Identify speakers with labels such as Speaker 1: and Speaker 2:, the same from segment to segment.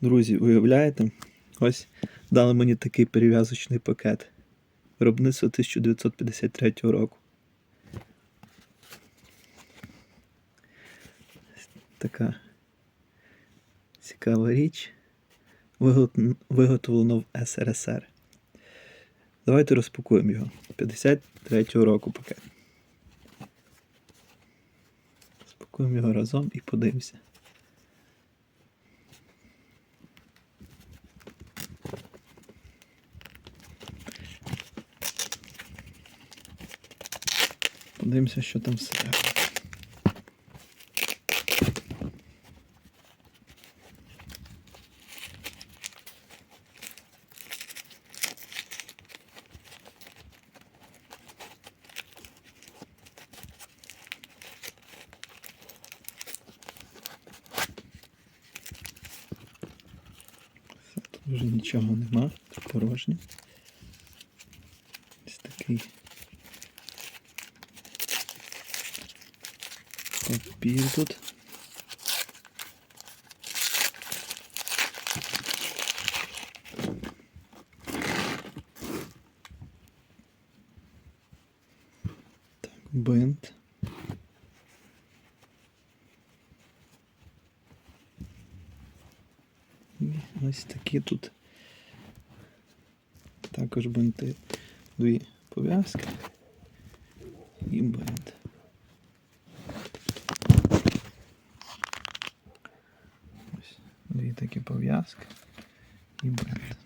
Speaker 1: Друзі, уявляєте? Ось дали мені такий перев'язочний пакет. Виробництво 1953 року. Така цікава річ. Виготовлено в СРСР. Давайте розпакуємо його. 53-го року пакет. Розпакуємо його разом і подивимося. Подивимося, що там всередині. Вже нічого нема, порожнє. Ось такий папір тут. Так, бинт. І ось такі тут також бинти. Дві пов'язки і бинт. Такі пов'язки і бинт.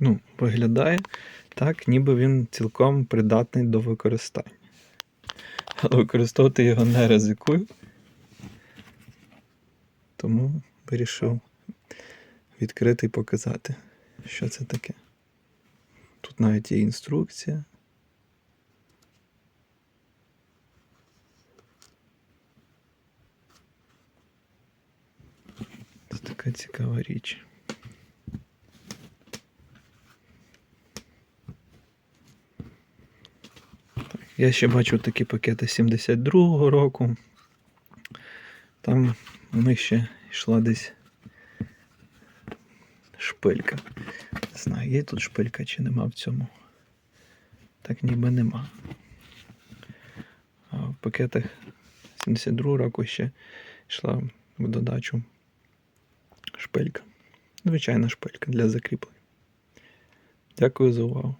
Speaker 1: Ну, виглядає так, ніби він цілком придатний до використання. Але використовувати його не ризикую. Тому вирішив відкрити і показати, що це таке. Тут навіть є інструкція. Це така цікава річ. Я ще бачу такі пакети 72-го року. Там у них ще йшла десь шпилька. Не знаю, є тут шпилька чи нема в цьому. Так ніби нема. А в пакетах 72 року ще йшла в додачу шпилька. Звичайна шпилька для закріплення. Дякую за увагу.